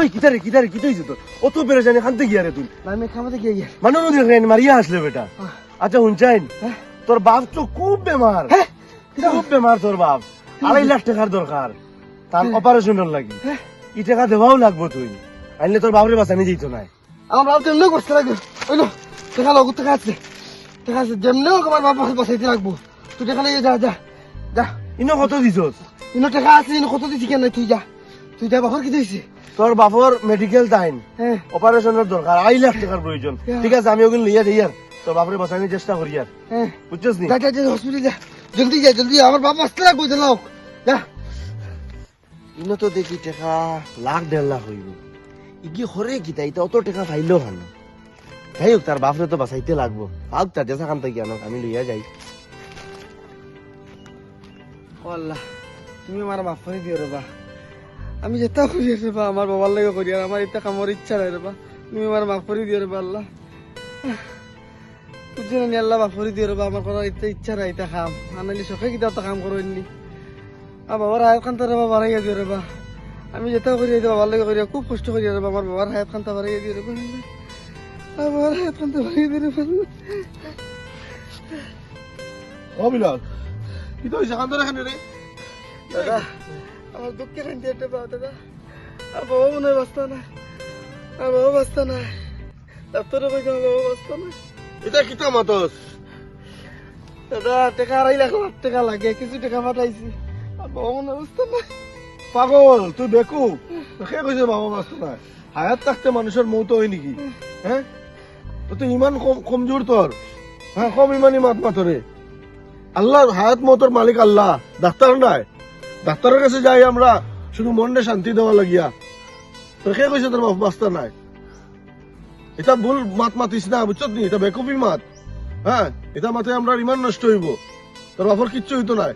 ওই কিতারে কি তুই তোর? অত পেরেছানি খানতে গিয়া রে তুই। আমি খামাতে গিয়ে গিয়ে। মানে নদীর রেন মারিয়া আসলে বেটা। আচ্ছা শুনছেন? হ্যাঁ? তোর বাপ তো খুব বেমার। হ্যাঁ? খুব বেমার তোর বাপ। আড়াই লাখ টাকার দরকার। তার অপারেশনের লাগি। হ্যাঁ? ই টাকা দেওয়াও লাগবো তুই। আনলে তোর বাপরে বাঁচানি যেত না আমার বাপ তেমনি বসতে লাগবে। ওইলো টাকা লগু টাকা আছে। টাকা আছে যেমনি হোক আমার বাপ বসাইতে লাগবো। তুই টাকা নিয়ে যা যা যা। ইনো কত দিছস? ইনো টাকা আছে ইনো কত দিছি কেন তুই যা। তুই যা বাপর কি দিয়েছি তোর বাপর মেডিকেল টাইম অপারেশনের দরকার আড়াই লাখ টাকার প্রয়োজন হ্যাঁ। ঠিক আছে আমি ওগুলো লিয়া দিই তোর বাপরে বাঁচানোর চেষ্টা করি আর বুঝছিস নি? যা যা যা হসপিটাল যা। জলদি যা জলদি। আমার বাপ আসতে লাগবে যা লোক যা। ইনো তো দেখি টাকা লাখ দেড় লাখ হইব ইগি হরে গীতা ইতা অত টাকা পাইলেও ভালো যাই হোক তার বাপরে তো বাঁচাইতে লাগবো। আগ তার দেশা খান থেকে আনো আমি লইয়া যাই। আল্লাহ তুমি আমার মাফ করে দিও রে বা আমি যেটা করি রে বা আমার বাবার লাগে করি আর আমার এটা কামর ইচ্ছা নাই রে বা। তুমি আমার মাফ করে দিও আল্লাহ। বুঝছি না আল্লাহ মাফ করে দিও আমার করার ইচ্ছা ইচ্ছা নাই এটা কাম। আনালি সখে কিতা তো কাম করো নি আর বাবার হায়াত খান্তা রে বা বাড়াইয়া দিও রে বা। আমি যেটা করি এটা বাবার লাগে করি খুব কষ্ট করি রে বা আমার বাবার হায়াত খান্তা বাড়াইয়া দিও রে বা। আমার বাবার হায়াত খান্তা বাড়াইয়া দিও রে বা। ও বিলাল কি তো হইছে? কান্দরে খানে রে? দাদা দাদা এটা কিতা মাতস টাকা আড়াই লাখ টাকা লাগে কিছু টাকা পাঠাইছি আর বাবা মনে হয় না পাগল তুই বেকু সে কইছে বাবা না হায়াত থাকতে মানুষের মৌত হয় নাকি হ্যাঁ তো তুই ইমান কম কমজোর তোর হ্যাঁ কম ইমানই মাত মাতরে আল্লাহ হায়াত মতর মালিক আল্লাহ ডাক্তার নাই ডাক্তারের কাছে যাই আমরা, শুধু মনটা শান্তি দেওয়া লাগিয়া। তোর কে কইছে তোর বাস্তা নাই? এটা ভুল মাত মাতিস না বুঝছত নি? এটা বেকুবি মাত। হ্যাঁ এটা মাথায় আমরা ইমান নষ্ট হইব। তোর বাপর কিচ্ছু হইতো নাই।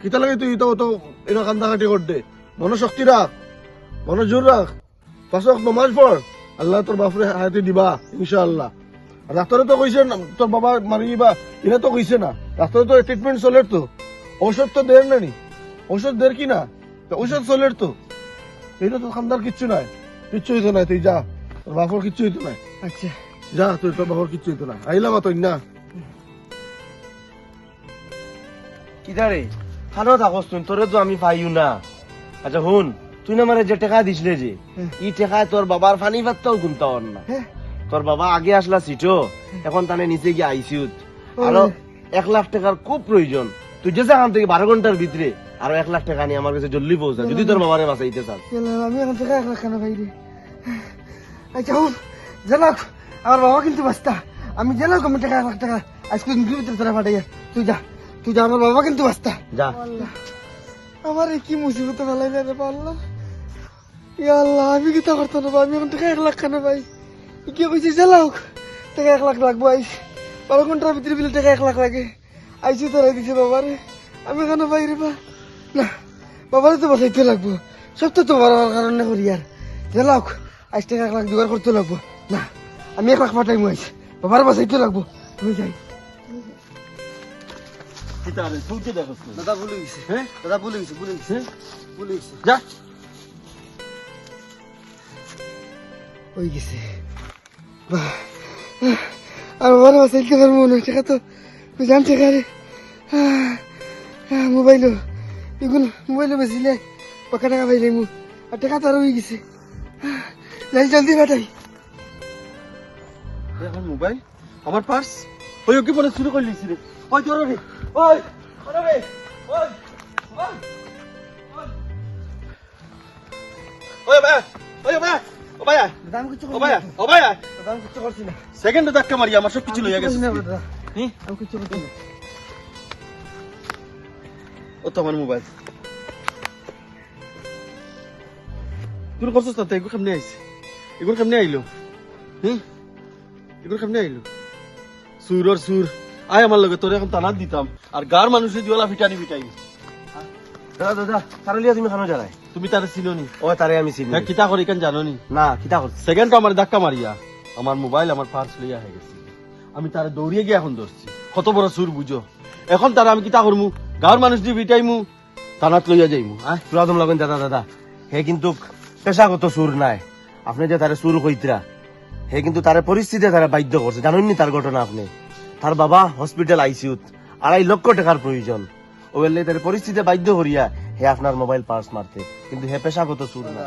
কিতা লাগে তুই তো তো এরা কান্দাকাটি করতে? মনোশক্তি রাখ। মনোজোর রাখ। পাঁচক নমাজ পড়। আল্লাহ তোর বাপরে হায়াতি দিবা, ইনশাআল্লাহ। ডাক্তারে তো কইছে তোর বাবা মারিবা এরা তো কইছে না। ডাক্তারে তো ট্রিটমেন্ট চলের তো। ঔষধ তো দের না নি। ঔষধ দের কি না তো ঔষধ চলের তো। এটা তো খান্দার কিচ্ছু নাই। কিচ্ছু হইতো না তুই যা। তোর বাপর কিচ্ছু হইতো না আচ্ছা। যা তুই তোর বাপর কিচ্ছু হইতো না। আইলাম তুই না কিদারে খানো থাকস তুই তোরে তো আমি পাইও না। আচ্ছা হুন তুই না মানে যে টাকা দিছিলে যে ই টাকায় তোর বাবার ফানি পাত্তাও গুনতে হন না। হ্যাঁ। তোর বাবা আগে আসলা সিটো এখন তানে নিচে গিয়ে আইসিউত। আরও এক লাখ টাকার খুব প্রয়োজন। তুই যে সেখান থেকে বারো ঘণ্টার ভিতরে আরও এক লাখ টাকা নিয়ে আমার কাছে জলদি পৌঁছা যদি তোর বাবারে বাঁচাইতে চাস। আমি এখন টাকা এক লাখ খানা পাই আচ্ছা হুন জানাক আমার বাবা কিন্তু বাঁচতা। আমি জানাক আমি টাকা এক লাখ টাকা আজকে ভিতরে তোরা পাঠাইয়া তুই যা তুই যা আমার বাবা কিন্তু বাঁচতা। যা। আমার এই কি মুসিবত ফেলাই রে পাল্লা ইয়া আল্লাহ আমি কি তা করতে না আমি এখন টাকা এক লাখ খানা পাই? কি কইছে জ্বালাও টাকা এক লাখ লাগবো আইস। বারো ঘণ্টার ভিতরে বিলে টাকা এক লাখ লাগে। আইসি তোরাই দিছে বাবারে। আমি কেন পাই রে বা না বাবারে তো বাঁচাইতে লাগবো। সব তো তোমার কারণে করি আর। জ্বালাও আজ টাকা এক লাখ জোগাড় করতে লাগবো। না আমি এক লাখ পাঠাই আইস। বাবার বাঁচাইতে লাগবো। আমি যাই। দাদা ভুলে গেছে। হ্যাঁ? দাদা ভুলে গেছে ভুলে গেছে। ভুলে গেছে। যা। হয়ে গেছে। বাহ। আর পারব না। তো মোবাইলও। এগুলো মোবাইলও বেশিলে পাকা টাকা পাইলে মু আর টাকা তো আরও হয়ে গেছে। যাই জলদি বেটাই। এখন মোবাইল? আমার পার্স ওই ওকে বলে শুরু করে লিছি রে ওই তোর রে ওই রে ওই ওই ওই ভাই ওই ভাই ও ভাই দাদা আমি কিছু ও ভাই ও ভাই দাদা আমি কিছু করছি না সেকেন্ড ধাক্কা মারি আমার সব কিছু লইয়া গেছে। আমি কিছু করছি না, ও তো আমার মোবাইল তুই করছিস না তো এগুলো কেমনে আইছে? এগুলো কেমনে আইলো? হুম এগুলো কেমনে আইলো? সুর আর সুর। আয় আমার লগে তোর এখন টানাত দিতাম। আর গার মানুষের দিওলা ফিটানি ফিটাই দাদা দাদা তারলিয়া তুমি খানো জানাই তুমি তারে চিনো নি ও তারে আমি চিনি। হ্যাঁ কিতা করি কেন জানো নি কিতা করছ সেকেন্ড আমার ধাক্কা মারিয়া। আমার মোবাইল আমার পার্স লইয়া হয়ে গেছে। আমি তারে দৌড়িয়ে গিয়ে এখন ধরছি। কত বড় সুর বুঝো। এখন তারা আমি কিতা করমু? গাঁর মানুষ দিয়ে বিটাইমু থানাত লইয়া যাইমু আহ? তুরাদম লগন দাদা দাদা হে কিন্তু পেশাগত সুর নাই। আপনি যে তারে চুর কইতরা হে কিন্তু তারে পরিস্থিতি তারা বাধ্য করছে। জানেন নি তার ঘটনা আপনি? তার বাবা হসপিটাল আইসিউত আড়াই লক্ষ টাকার প্রয়োজন। ও বললে তার পরিস্থিতি বাধ্য করিয়া হে আপনার মোবাইল পার্স মারতে। কিন্তু হে পেশাগত চুর না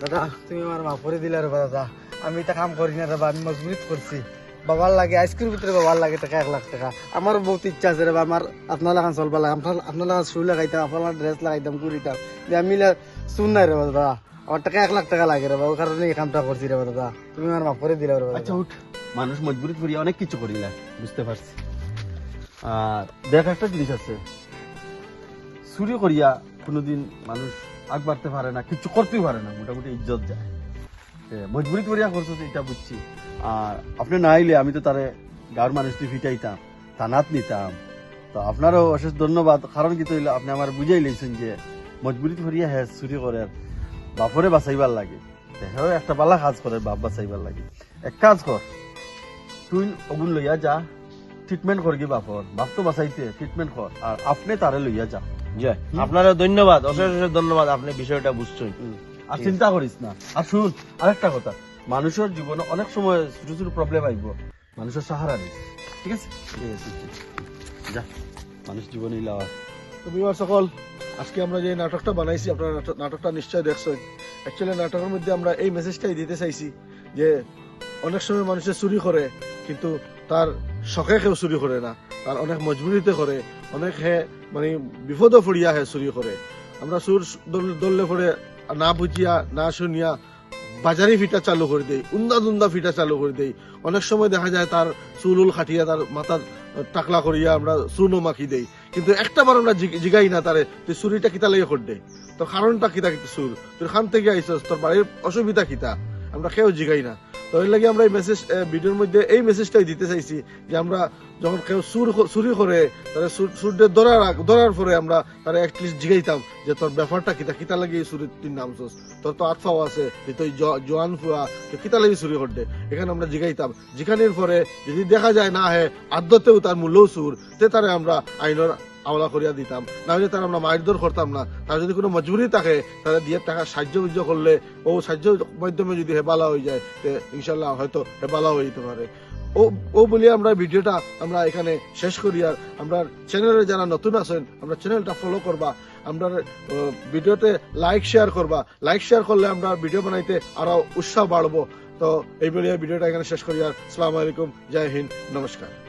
দাদা তুমি আমার মাফ করে দিলে রে দাদা। আমি এটা কাম করি না রে আমি মজবুত করছি। বাবার লাগে আইসক্রিম ভিতরে বাবার লাগে টাকা, এক লাখ টাকা। আমার বহুত ইচ্ছা আছে রে আমার, আপনার লাগান চলবা লাগে। আপনার আপনার লাগান শু লাগাইতাম, আপনার ড্রেস লাগাইতাম কুড়িতাম আমি শুন নাই রে দাদা। আমার টাকা এক লাখ টাকা লাগে রে বা ওই কারণে এই কামটা করছি রে দাদা। তুমি আমার মাফ করে দিলে রে আচ্ছা উঠ। মানুষ মজবুরি করিয়া অনেক কিছু করিলা বুঝতে পারছি। আর দেখ, একটা জিনিস আছে। চুরি করিয়া কোনোদিন মানুষ আগ বাড়তে পারে না, কিছু করতেই পারে না, মোটামুটি ইজ্জত যায়। মজবুরি করিয়া করছ এটা বুঝছি। আর আপনি না আইলে আমি তো তারে গাঁর মানুষটি ফিটাইতাম থানাত নিতাম। তো আপনারও অশেষ ধন্যবাদ কারণ কি তৈলে আপনি আমার বুঝাই লেছেন যে মজবুরি করিয়া হ্যাঁ চুরি করে বাপরে বাঁচাইবার লাগে। হ্যাঁ একটা বালা কাজ করে বাপ বাঁচাইবার লাগে। এক কাজ কর তুই অগুন লইয়া যা ট্রিটমেন্ট কর করবি বাপর বাপ তো বাঁচাইতে ট্রিটমেন্ট কর আর আপনি তারে লইয়া যা। জয়। আপনারও ধন্যবাদ অশেষ অশেষ ধন্যবাদ আপনি বিষয়টা বুঝছেন। আর চিন্তা করিস না। আর শুন আরেকটা কথা। মানুষের জীবনে অনেক সময় ছোট ছোট প্রবলেম আইব। মানুষের সাহারা নেই। ঠিক আছে। যা মানুষ জীবনে আর সকল আজকে আমরা যে নাটকটা বানাইছি আপনারা নাটকটা নিশ্চয় দেখছেন। অ্যাকচুয়ালি নাটকের মধ্যে আমরা এই মেসেজটাই দিতে চাইছি যে অনেক সময় মানুষে চুরি করে কিন্তু তার শখে কেউ চুরি করে না। তার অনেক মজবুরিতে করে অনেক হে মানে বিপদ ফুরিয়া হে চুরি করে। আমরা চুর দল- দললে পরে না বুঝিয়া, না শুনিয়া বাজারি ফিটা চালু করে দেই, উন্দা দুন্দা ফিটা চালু করে দেই। অনেক সময় দেখা যায় তার চুল উল খাটিয়া তার মাথার টাকলা করিয়া আমরা চুনও মাখি দেই। কিন্তু একটা বার আমরা জিগ- জিগাই না তারে, তুই চুরিটা কিতা লাগে করতে তোর কারণটা কিতা কিতা সুর তুই খান থেকে আইসস তোর বাড়ির অসুবিধা কিতা? আমরা কেউ জিগাই না। তো এর লাগে আমরা এই মেসেজ ভিডিওর মধ্যে এই মেসেজটাই দিতে চাইছি যে আমরা যখন কেউ সুর চুরি করে তারা সুরদের ধরার ধরার পরে আমরা তারা অ্যাটলিস্ট জিগাইতাম যে তোর ব্যাপারটা কিতা কিতা লাগে এই চুরির তুই নামছস তোর তো আতফাও আছে, যে তুই জোয়ান ফুয়া তুই কিতা লাগে চুরি করতে এখানে আমরা জিগাইতাম। জিখানির পরে যদি দেখা যায় না হে, আদ্যতেও তার মূল্যও সুর তে তারে আমরা আইনের আমলা করিয়া দিতাম। না হলে তার আমরা মারধর করতাম না। তার যদি কোনো মজবুরি থাকে তারা দিয়ে টাকা সাহায্য উজ্জ করলে ও সাহায্য মাধ্যমে যদি হেবালা হয়ে যায়, তে ইনশাল্লাহ হয়তো হেবালা হয়ে যেতে পারে। ও ও বলে আমরা ভিডিওটা আমরা এখানে শেষ করি আর আমরা চ্যানেলে যারা নতুন আছেন, আমরা চ্যানেলটা ফলো করবা, আমরা ভিডিওতে লাইক শেয়ার করবা। লাইক শেয়ার করলে আমরা ভিডিও বানাইতে আরও উৎসাহ বাড়বো। তো এই বলিয়া ভিডিওটা এখানে শেষ করি আর সালাম আলাইকুম, জয় হিন্দ, নমস্কার।